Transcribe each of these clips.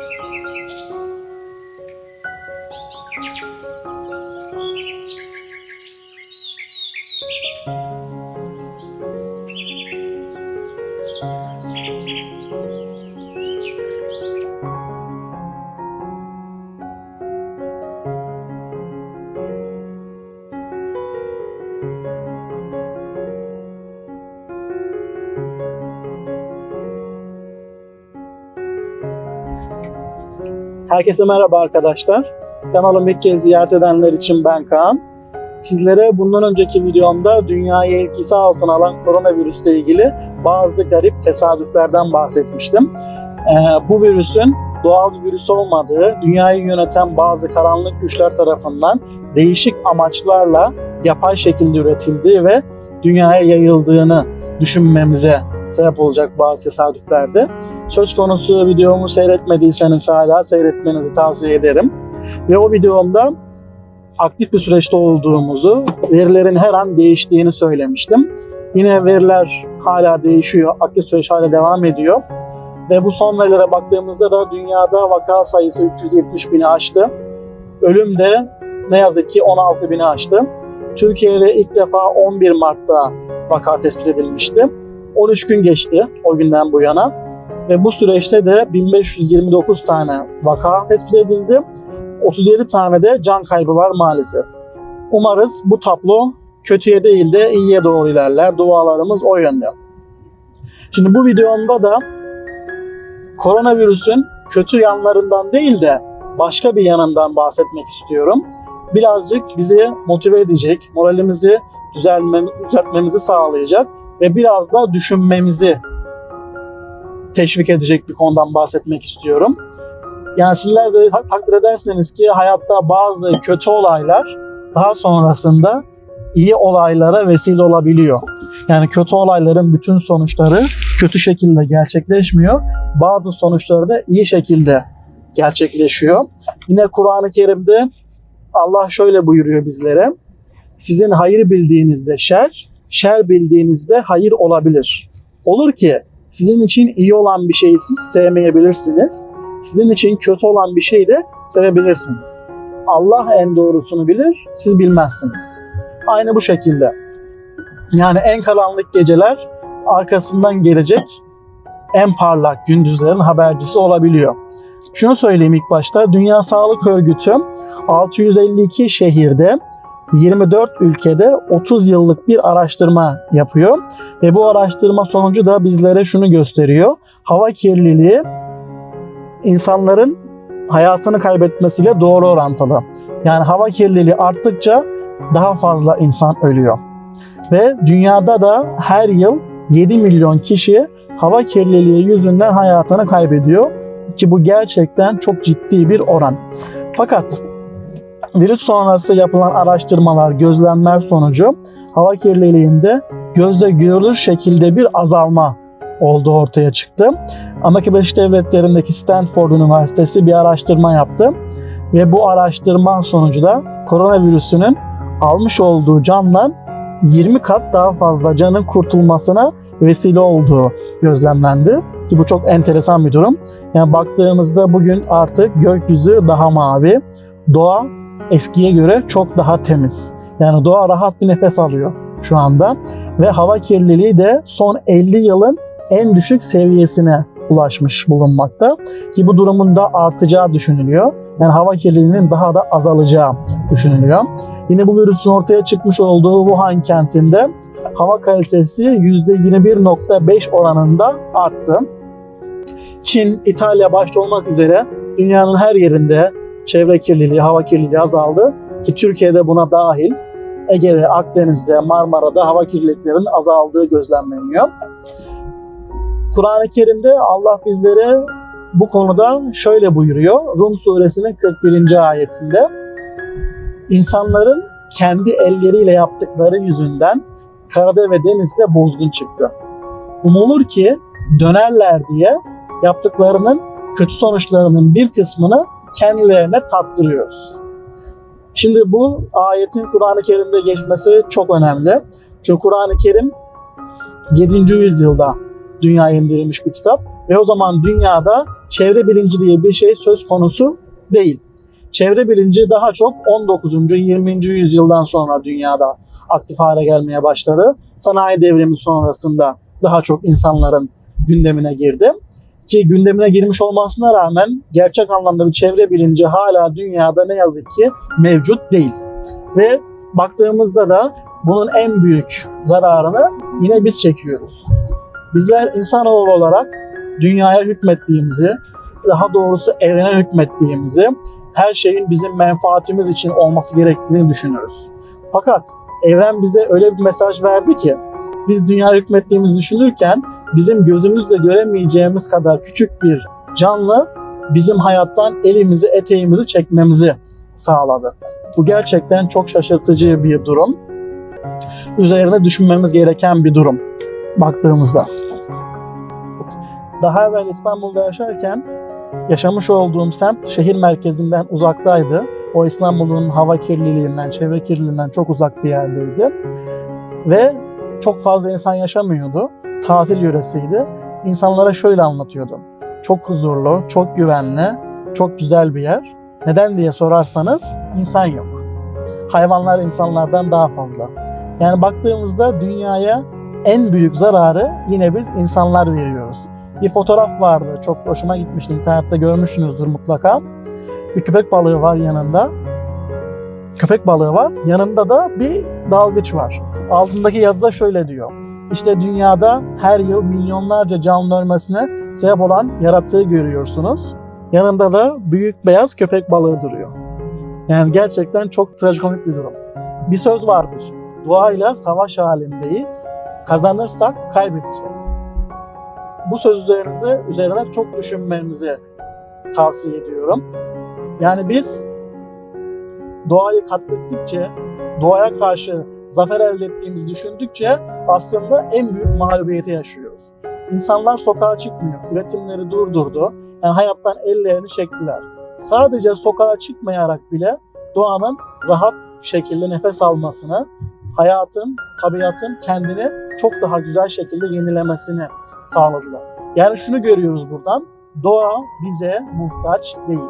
Thank you. Herkese merhaba arkadaşlar. Kanalımı ilk kez ziyaret edenler için ben Kaan. Sizlere bundan önceki videomda dünyayı etkisi altına alan koronavirüsle ilgili bazı garip tesadüflerden bahsetmiştim. Ee, bu virüsün doğal bir virüs olmadığı, dünyayı yöneten bazı karanlık güçler tarafından değişik amaçlarla yapay şekilde üretildiği ve dünyaya yayıldığını düşünmemize sebep olacak bazı tesadüflerdi. Söz konusu videomu seyretmediyseniz hala seyretmenizi tavsiye ederim. Ve o videomda aktif bir süreçte olduğumuzu, verilerin her an değiştiğini söylemiştim. Yine veriler hala değişiyor, aktif süreç hala devam ediyor. Ve bu son verilere baktığımızda da dünyada vaka sayısı 370 bini aştı. Ölüm de ne yazık ki 16 bini aştı. Türkiye'de ilk defa 11 Mart'ta vaka tespit edilmişti. 13 gün geçti o günden bu yana ve bu süreçte de 1529 tane vaka tespit edildi. 37 tane de can kaybı var maalesef. Umarız bu tablo kötüye değil de iyiye doğru ilerler. Dualarımız o yönde. Şimdi bu videomda da koronavirüsün kötü yanlarından değil de başka bir yanından bahsetmek istiyorum. Birazcık bizi motive edecek, moralimizi düzeltmem- düzeltmemizi sağlayacak ve biraz da düşünmemizi teşvik edecek bir konudan bahsetmek istiyorum. Yani sizler de tak- takdir ederseniz ki hayatta bazı kötü olaylar daha sonrasında iyi olaylara vesile olabiliyor. Yani kötü olayların bütün sonuçları kötü şekilde gerçekleşmiyor. Bazı sonuçları da iyi şekilde gerçekleşiyor. Yine Kur'an-ı Kerim'de Allah şöyle buyuruyor bizlere. Sizin hayır bildiğinizde şer, şer bildiğinizde hayır olabilir. Olur ki sizin için iyi olan bir şeyi siz sevmeyebilirsiniz. Sizin için kötü olan bir şeyi de sevebilirsiniz. Allah en doğrusunu bilir, siz bilmezsiniz. Aynı bu şekilde. Yani en karanlık geceler arkasından gelecek en parlak gündüzlerin habercisi olabiliyor. Şunu söyleyeyim ilk başta. Dünya Sağlık Örgütü 652 şehirde 24 ülkede 30 yıllık bir araştırma yapıyor ve bu araştırma sonucu da bizlere şunu gösteriyor. Hava kirliliği insanların hayatını kaybetmesiyle doğru orantılı. Yani hava kirliliği arttıkça daha fazla insan ölüyor. Ve dünyada da her yıl 7 milyon kişi hava kirliliği yüzünden hayatını kaybediyor ki bu gerçekten çok ciddi bir oran. Fakat virüs sonrası yapılan araştırmalar, gözlemler sonucu hava kirliliğinde gözle görülür şekilde bir azalma olduğu ortaya çıktı. Amerika Birleşik Devletleri'ndeki Stanford Üniversitesi bir araştırma yaptı ve bu araştırma sonucu da koronavirüsünün almış olduğu candan 20 kat daha fazla canın kurtulmasına vesile olduğu gözlemlendi. Ki bu çok enteresan bir durum. Yani baktığımızda bugün artık gökyüzü daha mavi. Doğa eskiye göre çok daha temiz. Yani doğa rahat bir nefes alıyor şu anda. Ve hava kirliliği de son 50 yılın en düşük seviyesine ulaşmış bulunmakta. Ki bu durumun da artacağı düşünülüyor. Yani hava kirliliğinin daha da azalacağı düşünülüyor. Yine bu virüsün ortaya çıkmış olduğu Wuhan kentinde hava kalitesi %21.5 oranında arttı. Çin, İtalya başta olmak üzere dünyanın her yerinde çevre kirliliği, hava kirliliği azaldı ki Türkiye'de buna dahil. Ege'de, Akdeniz'de, Marmara'da hava kirliliklerinin azaldığı gözlemleniyor. Kur'an-ı Kerim'de Allah bizlere bu konuda şöyle buyuruyor. Rum suresinin 41. ayetinde insanların kendi elleriyle yaptıkları yüzünden karada ve denizde bozgun çıktı. Umulur ki dönerler diye yaptıklarının kötü sonuçlarının bir kısmını kendilerine tattırıyoruz. Şimdi bu ayetin Kur'an-ı Kerim'de geçmesi çok önemli. Çünkü Kur'an-ı Kerim 7. yüzyılda dünyaya indirilmiş bir kitap ve o zaman dünyada çevre bilinci diye bir şey söz konusu değil. Çevre bilinci daha çok 19. 20. yüzyıldan sonra dünyada aktif hale gelmeye başladı. Sanayi devrimi sonrasında daha çok insanların gündemine girdi. Ki gündemine girmiş olmasına rağmen gerçek anlamda bir çevre bilinci hala dünyada ne yazık ki mevcut değil. Ve baktığımızda da bunun en büyük zararını yine biz çekiyoruz. Bizler insanoğlu olarak dünyaya hükmettiğimizi, daha doğrusu evrene hükmettiğimizi, her şeyin bizim menfaatimiz için olması gerektiğini düşünüyoruz. Fakat evren bize öyle bir mesaj verdi ki biz dünya hükmettiğimizi düşünürken bizim gözümüzle göremeyeceğimiz kadar küçük bir canlı bizim hayattan elimizi eteğimizi çekmemizi sağladı. Bu gerçekten çok şaşırtıcı bir durum. Üzerine düşünmemiz gereken bir durum baktığımızda. Daha evvel İstanbul'da yaşarken yaşamış olduğum semt şehir merkezinden uzaktaydı. O İstanbul'un hava kirliliğinden, çevre kirliliğinden çok uzak bir yerdeydi. Ve çok fazla insan yaşamıyordu. Tatil yöresiydi. İnsanlara şöyle anlatıyordum. Çok huzurlu, çok güvenli, çok güzel bir yer. Neden diye sorarsanız insan yok. Hayvanlar insanlardan daha fazla. Yani baktığımızda dünyaya en büyük zararı yine biz insanlar veriyoruz. Bir fotoğraf vardı. Çok hoşuma gitmişti. İnternette görmüşsünüzdür mutlaka. Bir köpek balığı var yanında. Köpek balığı var. Yanında da bir dalgıç var. Altındaki yazıda şöyle diyor. İşte dünyada her yıl milyonlarca canlı ölmesine sebep olan yaratığı görüyorsunuz. Yanında da büyük beyaz köpek balığı duruyor. Yani gerçekten çok trajikomik bir durum. Bir söz vardır. Duayla savaş halindeyiz. Kazanırsak kaybedeceğiz. Bu söz üzerinize, üzerine çok düşünmenizi tavsiye ediyorum. Yani biz doğayı katlettikçe, doğaya karşı zafer elde ettiğimizi düşündükçe aslında en büyük mağlubiyeti yaşıyoruz. İnsanlar sokağa çıkmıyor, üretimleri durdurdu, yani hayattan ellerini çektiler. Sadece sokağa çıkmayarak bile doğanın rahat şekilde nefes almasını, hayatın, tabiatın kendini çok daha güzel şekilde yenilemesini sağladılar. Yani şunu görüyoruz buradan, doğa bize muhtaç değil.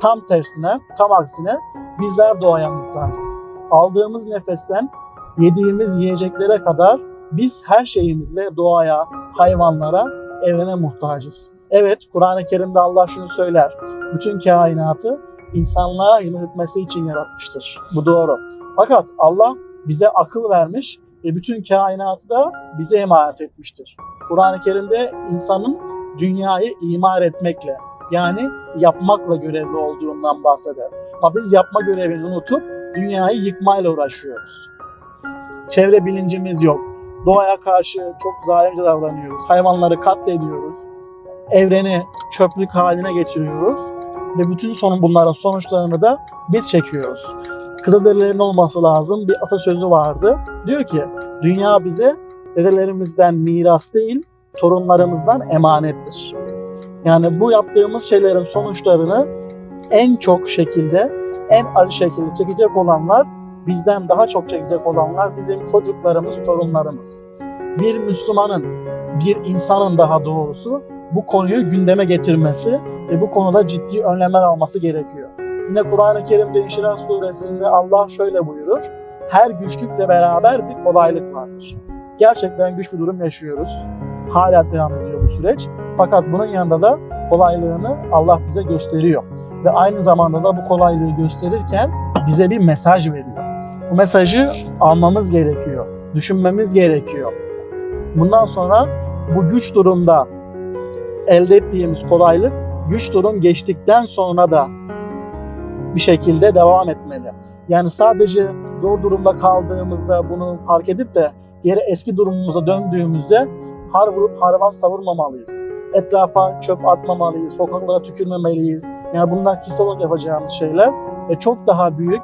Tam tersine, tam aksine bizler doğaya muhtacız. Aldığımız nefesten yediğimiz yiyeceklere kadar biz her şeyimizle doğaya, hayvanlara, evrene muhtacız. Evet, Kur'an-ı Kerim'de Allah şunu söyler. Bütün kainatı insanlığa hizmet etmesi için yaratmıştır. Bu doğru. Fakat Allah bize akıl vermiş ve bütün kainatı da bize emanet etmiştir. Kur'an-ı Kerim'de insanın dünyayı imar etmekle yani yapmakla görevli olduğundan bahseder. Ama biz yapma görevini unutup dünyayı yıkmayla uğraşıyoruz. Çevre bilincimiz yok. Doğaya karşı çok zalimce davranıyoruz. Hayvanları katlediyoruz. Evreni çöplük haline getiriyoruz. Ve bütün son bunların sonuçlarını da biz çekiyoruz. Kızılderililerin olması lazım. Bir atasözü vardı. Diyor ki dünya bize dedelerimizden miras değil, torunlarımızdan emanettir. Yani bu yaptığımız şeylerin sonuçlarını en çok şekilde, en acı şekilde çekecek olanlar, bizden daha çok çekecek olanlar bizim çocuklarımız, torunlarımız. Bir Müslümanın, bir insanın daha doğrusu bu konuyu gündeme getirmesi ve bu konuda ciddi önlemler alması gerekiyor. Yine Kur'an-ı Kerim'de İnşirah suresinde Allah şöyle buyurur. Her güçlükle beraber bir kolaylık vardır. Gerçekten güç bir durum yaşıyoruz. Hala devam ediyor bu süreç. Fakat bunun yanında da kolaylığını Allah bize gösteriyor. Ve aynı zamanda da bu kolaylığı gösterirken bize bir mesaj veriyor. Bu mesajı almamız gerekiyor. Düşünmemiz gerekiyor. Bundan sonra bu güç durumda elde ettiğimiz kolaylık güç durum geçtikten sonra da bir şekilde devam etmeli. Yani sadece zor durumda kaldığımızda bunu fark edip de geri eski durumumuza döndüğümüzde har vurup harvan savurmamalıyız. Etrafa çöp atmamalıyız, sokaklara tükürmemeliyiz. Yani bunlar kişisel olarak yapacağımız şeyler ve çok daha büyük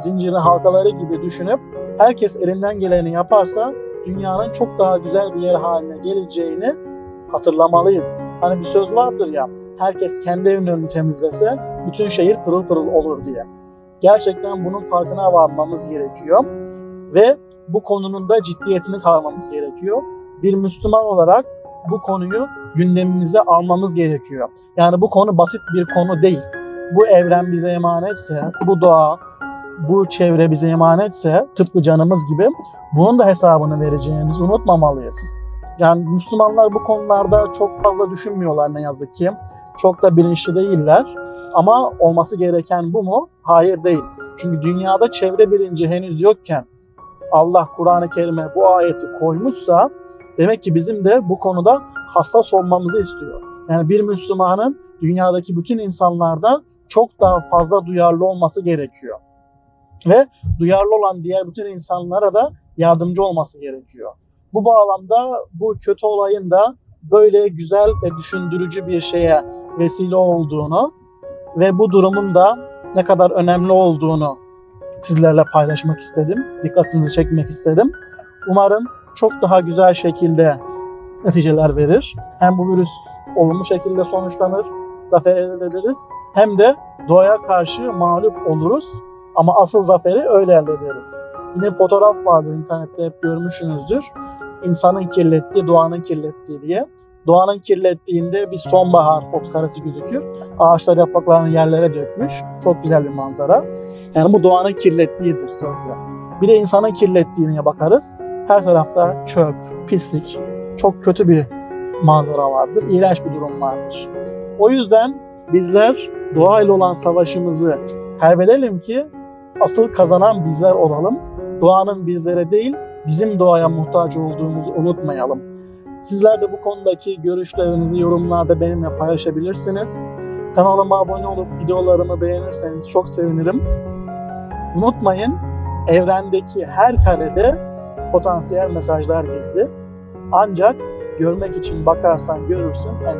zincirin halkaları gibi düşünüp herkes elinden geleni yaparsa dünyanın çok daha güzel bir yer haline geleceğini hatırlamalıyız. Hani bir söz vardır ya, herkes kendi evinin temizlese bütün şehir pırıl pırıl olur diye. Gerçekten bunun farkına varmamız gerekiyor ve bu konunun da ciddiyetini kavramamız gerekiyor. Bir Müslüman olarak bu konuyu gündemimize almamız gerekiyor. Yani bu konu basit bir konu değil. bu evren bize emanetse, bu doğa, bu çevre bize emanetse tıpkı canımız gibi bunun da hesabını vereceğimizi unutmamalıyız. Yani Müslümanlar bu konularda çok fazla düşünmüyorlar ne yazık ki. Çok da bilinçli değiller. Ama olması gereken bu mu? Hayır değil. Çünkü dünyada çevre bilinci henüz yokken Allah Kur'an-ı Kerim'e bu ayeti koymuşsa demek ki bizim de bu konuda hassas olmamızı istiyor. Yani bir Müslümanın dünyadaki bütün insanlarda çok daha fazla duyarlı olması gerekiyor. Ve duyarlı olan diğer bütün insanlara da yardımcı olması gerekiyor. Bu bağlamda bu kötü olayın da böyle güzel ve düşündürücü bir şeye vesile olduğunu ve bu durumun da ne kadar önemli olduğunu sizlerle paylaşmak istedim. Dikkatinizi çekmek istedim. Umarım çok daha güzel şekilde neticeler verir. Hem bu virüs olumlu şekilde sonuçlanır, zafer elde ederiz. Hem de doğaya karşı mağlup oluruz. Ama asıl zaferi öyle elde ederiz. Yine fotoğraf vardır internette hep görmüşsünüzdür. İnsanın kirlettiği, doğanın kirlettiği diye. Doğanın kirlettiğinde bir sonbahar fotokaresi gözükür. Ağaçlar yapraklarını yerlere dökmüş. Çok güzel bir manzara. Yani bu doğanın kirlettiğidir sözde. Bir de insanın kirlettiğine bakarız. Her tarafta çöp, pislik, çok kötü bir manzara vardır. İğrenç bir durum vardır. O yüzden bizler doğayla olan savaşımızı kaybedelim ki asıl kazanan bizler olalım. Doğanın bizlere değil, bizim doğaya muhtaç olduğumuzu unutmayalım. Sizler de bu konudaki görüşlerinizi yorumlarda benimle paylaşabilirsiniz. Kanalıma abone olup videolarımı beğenirseniz çok sevinirim. Unutmayın, evrendeki her karede potansiyel mesajlar gizli. Ancak görmek için bakarsan görürsün en